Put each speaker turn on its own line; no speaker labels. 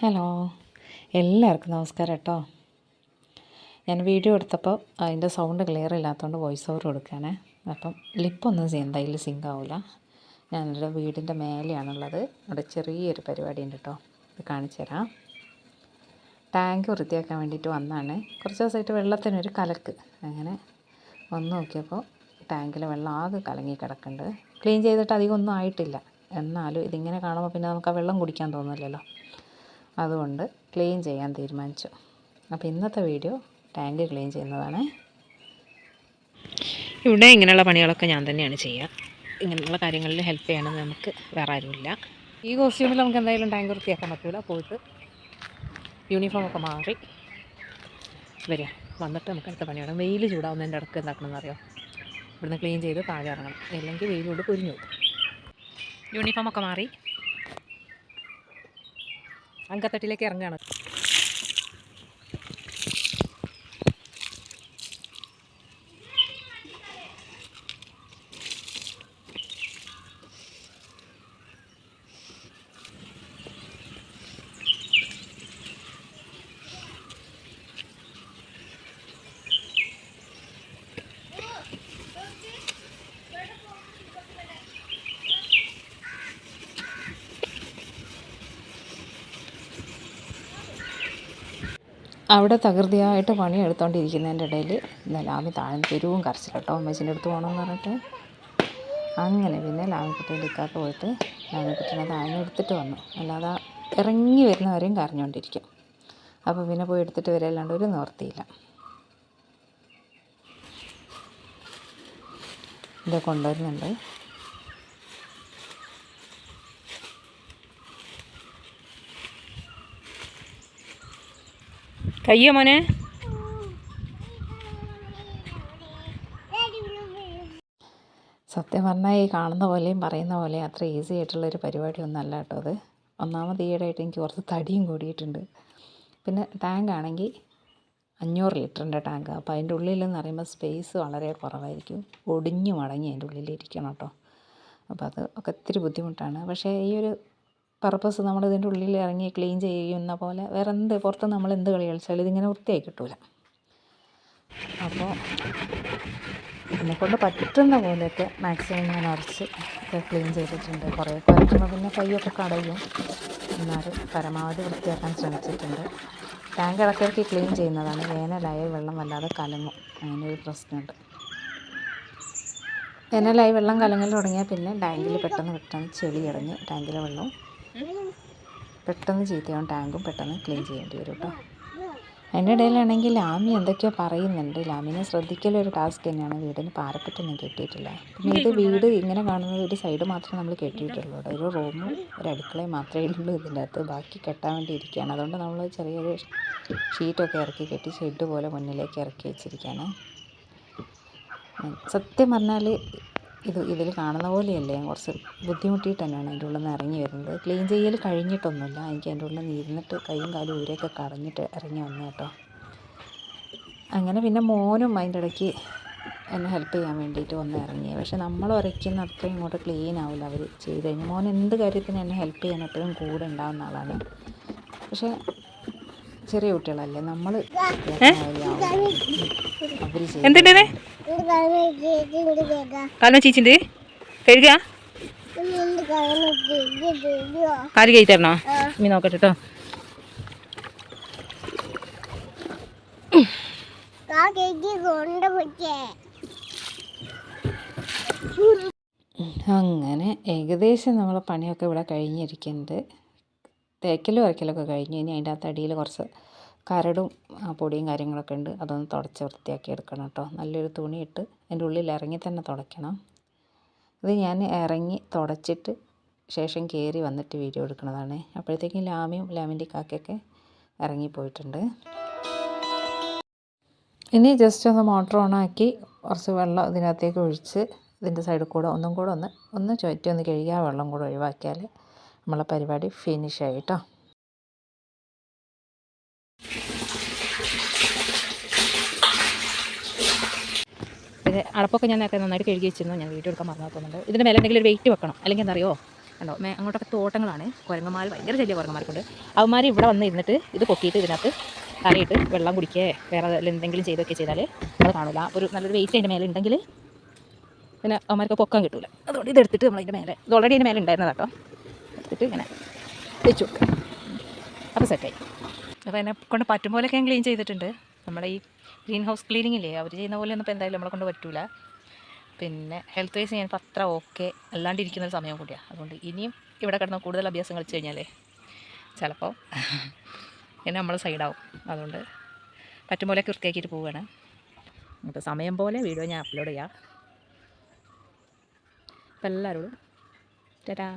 Hello. എല്ലാവർക്കും നമസ്കാരം കേട്ടോ. ഞാൻ വീഡിയോ എടുത്തപ്പോൾ അതിന്റെ സൗണ്ട് ക്ലിയർ ഇല്ലാത്തതുകൊണ്ട് വോയിസ് ഓവർ കൊടുക്കുകയാണേ. അപ്പം ലിപ്പൊന്നും എന്തായാലും സിങ്ക് ആവില്ല ഞാനൊരു വീടിന്റെ മേലെയാണുള്ളത്. അവിടെ ചെറിയൊരു പരിപാടി ഉണ്ട് കേട്ടോ. ഇത് കാണിച്ചു തരാം. ടാങ്ക് വൃത്തിയാക്കാൻ വേണ്ടിയിട്ട് വന്നതാണ്. കുറച്ച് ദിവസമായിട്ട് വെള്ളത്തിനൊരു കലക്ക്. അങ്ങനെ വന്ന് നോക്കിയപ്പോൾ ടാങ്കിൽ വെള്ളം ആകെ കലങ്ങി കിടക്കുന്നുണ്ട്. ക്ലീൻ ചെയ്തിട്ട് അധികം ഒന്നും ആയിട്ടില്ല. എന്നാലും ഇതിങ്ങനെ കാണുമ്പോൾ പിന്നെ നമുക്ക് ആ വെള്ളം കുടിക്കാൻ തോന്നില്ലല്ലോ. അതുകൊണ്ട് ക്ലീൻ ചെയ്യാൻ തീരുമാനിച്ചു. അപ്പോൾ ഇന്നത്തെ വീഡിയോ ടാങ്ക് ക്ലീൻ ചെയ്യുന്നതാണ്. ഇവിടെ ഇങ്ങനെയുള്ള പണികളൊക്കെ ഞാൻ തന്നെയാണ് ചെയ്യുക. ഇങ്ങനെയുള്ള കാര്യങ്ങളിൽ ഹെൽപ്പ് ചെയ്യണമെന്ന് നമുക്ക് വേറെ ആരുമില്ല. ഈ കോസ്റ്റ്യൂമിൽ നമുക്ക് എന്തായാലും ടാങ്ക് വൃത്തിയാക്കാൻ പറ്റില്ല പോയിട്ട് യൂണിഫോമൊക്കെ മാറി വരിക. വന്നിട്ട് നമുക്ക് അടുത്ത പണിയാണ് വെയിൽ ചൂടാവുന്നതിന്റെ ഇടയ്ക്ക് എന്താക്കണമെന്ന് അറിയാം? ഇവിടുന്ന് ക്ലീൻ ചെയ്ത് താഴെ ഇറങ്ങണം. അല്ലെങ്കിൽ വെയിൽ കൊണ്ട് പൊരിഞ്ഞു പോകും. യൂണിഫോം ഒക്കെ മാറി അങ്കത്തട്ടിലേക്ക് ഇറങ്ങുകയാണ് അവിടെ തകൃതിയായിട്ട് പണി ഇടയിൽ ഇടയിൽ ലാമി താഴെ തെരുവും കരച്ചിൽ കേട്ടോ അമ്മച്ചിന്റെ അടുത്ത് പോകണമെന്ന് പറഞ്ഞിട്ട്. അങ്ങനെ പിന്നെ ലാമിക്കുട്ടീന്റെ ഇക്കാക്ക പോയിട്ട് ലാമിക്കുട്ടീനെ താഴെ എടുത്തിട്ട് വന്നു. അല്ലാതെ ഇറങ്ങി വരുന്നവരെയും കരഞ്ഞുകൊണ്ടിരിക്കും. അപ്പോൾ പിന്നെ പോയി എടുത്തിട്ട് വരല്ലാണ്ട് ഒരു നിവർത്തിയില്ല ഇത് കൊണ്ടുവരുന്നുണ്ട്. കയ്യോ മോനെ? സത്യം പറഞ്ഞാൽ ഈ കാണുന്ന പോലെയും പറയുന്ന പോലെയും അത്ര ഈസി ആയിട്ടുള്ളൊരു പരിപാടിയൊന്നും അല്ല കേട്ടോ അത്. ഒന്നാമത് ഈയിടെയായിട്ട് എനിക്ക് കുറച്ച് തടിയും കൂടിയിട്ടുണ്ട്. പിന്നെ ടാങ്ക് ആണെങ്കിൽ അഞ്ഞൂറ് ലിറ്ററിന്റെ ടാങ്ക് അപ്പോൾ അതിന്റെ ഉള്ളിലെന്ന് പറയുമ്പോൾ സ്പേസ് വളരെ കുറവായിരിക്കും. ഒടിഞ്ഞു മടങ്ങി അതിന്റെ ഉള്ളിലിരിക്കണം കേട്ടോ. അപ്പോൾ അത് ഒക്കെ ഒത്തിരി ബുദ്ധിമുട്ടാണ്. പക്ഷേ ഈ ഒരു പർപ്പസ് നമ്മൾ ഇതിന്റെ ഉള്ളിൽ ഇറങ്ങി ക്ലീൻ ചെയ്യുന്ന പോലെ വേറെ എന്ത് പുറത്ത് നമ്മൾ എന്ത് കളി കളിച്ചാലും ഇതിങ്ങനെ വൃത്തിയായി കിട്ടൂല. അപ്പോൾ എന്നെക്കൊണ്ട് പറ്റുന്ന പോലെയൊക്കെ മാക്സിമം ഞാൻ അരച്ച് ഒക്കെ ക്ലീൻ ചെയ്തിട്ടുണ്ട്. കുറേ പറ്റുമ്പോൾ പിന്നെ കൈയൊക്കെ കടയും. എന്നാലും പരമാവധി വൃത്തിയാക്കാൻ ശ്രമിച്ചിട്ടുണ്ട്. ടാങ്ക് ഇടയ്ക്കിടയ്ക്ക് ക്ലീൻ ചെയ്യുന്നതാണ്. വേനലായ വെള്ളം വല്ലാതെ കലങ്ങും. അങ്ങനെ ഒരു പ്രശ്നമുണ്ട്. വേനലായി വെള്ളം കലങ്ങൽ തുടങ്ങിയാൽ പിന്നെ ടാങ്കിൽ പെട്ടെന്ന് പെട്ടെന്ന് ചെളി ഇറങ്ങി ടാങ്കിലെ വെള്ളവും പെട്ടെന്ന് ചീത്തയാവും ടാങ്കും പെട്ടെന്ന് ക്ലീൻ ചെയ്യേണ്ടി വരും കേട്ടോ അതിന്റെ ഇടയിലാണെങ്കിൽ ലാമി എന്തൊക്കെയോ പറയുന്നുണ്ട്. ലാമിനെ ശ്രദ്ധിക്കലൊരു ടാസ്ക് തന്നെയാണ്. വീടിന് പാരപ്പറ്റൊന്നും കെട്ടിയിട്ടില്ല. പിന്നെ ഇത് വീട് ഇങ്ങനെ കാണുന്നത് ഒരു സൈഡ് മാത്രമേ നമ്മൾ കെട്ടിയിട്ടുള്ളൂ കേട്ടോ ഒരു റൂമും ഒരു അടുക്കളയും മാത്രമേ ഉള്ളൂ ഇതിന്റെ അകത്ത്. ബാക്കി കെട്ടാൻ വേണ്ടി ഇരിക്കുകയാണ്. അതുകൊണ്ട് നമ്മൾ ചെറിയൊരു ഷീറ്റൊക്കെ ഇറക്കി കെട്ടി ഷെഡ് പോലെ മുന്നിലേക്ക് ഇറക്കി വെച്ചിരിക്കുകയാണ്. സത്യം പറഞ്ഞാൽ ഇത് ഇതിൽ കാണുന്ന പോലെയല്ല? കുറച്ച് ബുദ്ധിമുട്ടിയിട്ട് തന്നെയാണ് അതിന്റെ ഉള്ളിൽ നിന്ന് ഇറങ്ങി വരുന്നത്. ക്ലീൻ ചെയ്യൽ കഴിഞ്ഞിട്ടൊന്നുമില്ല. എനിക്ക് അതിന്റെ ഉള്ളിൽ നിന്ന് ഇരുന്നിട്ട് കൈയും കാലും ഊരൊക്കെ കളഞ്ഞിട്ട് ഇറങ്ങി വന്നു കേട്ടോ. അങ്ങനെ പിന്നെ മോനും അതിന്റെ ഇടയ്ക്ക് എന്നെ ഹെൽപ്പ് ചെയ്യാൻ വേണ്ടിയിട്ട് വന്ന് ഇറങ്ങി. പക്ഷെ നമ്മൾ ഉരയ്ക്കുന്ന അത്രയും ഇങ്ങോട്ട് ക്ലീൻ ആവില്ല അവർ ചെയ്ത് കഴിഞ്ഞാൽ. മോൻ എന്ത് കാര്യത്തിന് എന്നെ ഹെൽപ്പ് ചെയ്യാൻ എപ്പോഴും കൂടെ ഉണ്ടാവുന്ന ആളാണ്. പക്ഷേ ചെറിയ കുട്ടികളല്ലേ? നമ്മൾ അവർ
എന്തിന്റെ കാലം ചീച്ചിണ്ട് കഴുകുക കാൽ കഴുകി തരണോ? ഇനി നോക്കട്ടെ കേട്ടോ
അങ്ങനെ ഏകദേശം നമ്മളെ പണിയൊക്കെ ഇവിടെ കഴിഞ്ഞിരിക്കുന്നുണ്ട്. തേക്കലും ഉറക്കലൊക്കെ കഴിഞ്ഞു. ഇനി അതിന്റെ അകത്ത് അടിയിൽ കുറച്ച് കരടും പൊടിയും കാര്യങ്ങളൊക്കെ ഉണ്ട്. അതൊന്ന് തുടച്ച് വൃത്തിയാക്കി എടുക്കണം കേട്ടോ. നല്ലൊരു തുണിയിട്ട് അതിന്റെ ഉള്ളിൽ ഇറങ്ങി തന്നെ തുടയ്ക്കണം. ഇത് ഞാൻ ഇറങ്ങി തുടച്ചിട്ട് ശേഷം കയറി വന്നിട്ട് വീഡിയോ എടുക്കുന്നതാണ്. അപ്പോഴത്തേക്കും ലാമിയും ലാമിന്റെ കാക്കയൊക്കെ ഇറങ്ങിപ്പോയിട്ടുണ്ട് ഇനി ജസ്റ്റ് ഒന്ന് മോട്ടർ ഓണാക്കി കുറച്ച് വെള്ളം ഇതിനകത്തേക്ക് ഒഴിച്ച് ഇതിന്റെ സൈഡിൽ കൂടെ ഒന്നും കൂടെ ഒന്ന് ഒന്ന് ചുറ്റി ഒന്ന് കഴുകി ആ വെള്ളം കൂടെ ഒഴിവാക്കിയാൽ നമ്മളെ പരിപാടി ഫിനിഷ് ആയി കേട്ടോ
ഇത് അടപ്പൊക്കെ ഞാൻ നേരത്തെ നന്നായിട്ട് കഴുകി വെച്ചിരുന്നു. ഞാൻ വീഡിയോ എടുക്കാൻ മറന്നു തോന്നുന്നുണ്ട് ഇതിന്റെ മേലെ എന്തെങ്കിലും ഒരു വെയിറ്റ് വെക്കണം. അല്ലെങ്കിൽ എന്തറിയോ കണ്ടോ? മേ അങ്ങോട്ടൊക്കെ തോട്ടങ്ങളാണ്. കുരങ്ങന്മാർ ഭയങ്കര ചെല്ലിയ കുരങ്ങന്മാർക്കുണ്ട്. അവന്മാർ ഇവിടെ വന്ന് ഇരുന്നിട്ട് ഇത് പൊക്കിയിട്ട് ഇതിനകത്ത് തലയിട്ട് വെള്ളം കുടിക്കുക വേറെ എന്തെങ്കിലും ചെയ്തൊക്കെ ചെയ്താൽ അത് കാണില്ല ഒരു നല്ലൊരു വെയിറ്റ് അതിന്റെ മേലെ ഉണ്ടെങ്കിൽ പിന്നെ അവന്മാർക്ക് പൊക്കാൻ കിട്ടില്ല അതുകൊണ്ട് ഇതെടുത്തിട്ട് നമ്മൾ അതിന്റെ മേലെ ഇത് ഓൾറെഡി അതിന്റെ മേലെ ഉണ്ടായിരുന്നത് കേട്ടോ എടുത്തിട്ട് ഇങ്ങനെ വെച്ചു കൊടുക്കുക അപ്പോൾ സെറ്റായി അപ്പോൾ എന്നെ കൊണ്ട് പറ്റും പോലെയൊക്കെ ഞാൻ ക്ലീൻ ചെയ്തിട്ടുണ്ട്. നമ്മുടെ ഈ ഗ്രീൻ ഹൗസ് ക്ലീനിങ് ഇല്ലേ അവർ ചെയ്യുന്ന പോലെ ഒന്നും ഇപ്പോൾ എന്തായാലും നമ്മളെ കൊണ്ട് പറ്റൂല. പിന്നെ ഹെൽത്ത് വൈസ് ഞാൻ അത്ര ഓക്കെ അല്ലാണ്ടിരിക്കുന്ന ഒരു സമയം കൂടിയാണ് അതുകൊണ്ട് ഇനിയും ഇവിടെ കിടന്ന് കൂടുതൽ അഭ്യാസം കളിച്ച് കഴിഞ്ഞാലേ ചിലപ്പോൾ എന്നെ നമ്മൾ സൈഡാവും അതുകൊണ്ട് പറ്റും പോലെ വൃത്തിയാക്കിയിട്ട് പോവുകയാണ്. അപ്പോൾ സമയം പോലെ വീഡിയോ ഞാൻ അപ്ലോഡ് ചെയ്യാം. അപ്പോൾ എല്ലാവരോടും ടാറ്റാ.